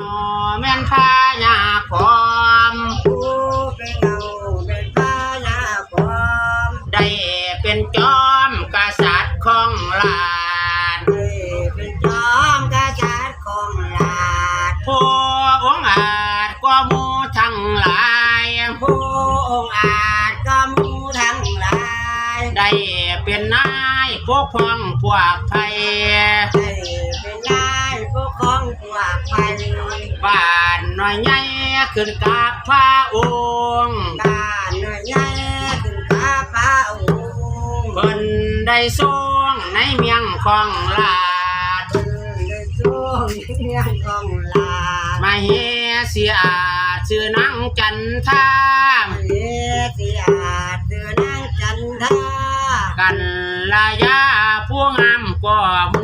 อ๋อแม่นพายาคอมผู้เป็นเงาเป็นพญาความได้เป็นจอมกษัตริย์ของลาดได้เป็นจอมกษัตริย์ของลาดผู้องค์อาจกว่าหมูทั้งหลายผู้องค์อาจก็มูทั้งหลาย ได้เป็นนายปกครองพวกไทย นน้อยใหญ่ขึ้นกับพระองค์บ้านน้อยใหญ่ขึ้นข้าพระองค์เพิ่นได้ทรงในเมียงของลาดได้ช่วงเมียงของลาดมาเฮเสียอาจชื่อนังจันทาเยสิอาจเดือนางจันทรากันลายาผู้งามกว่ามัวกัน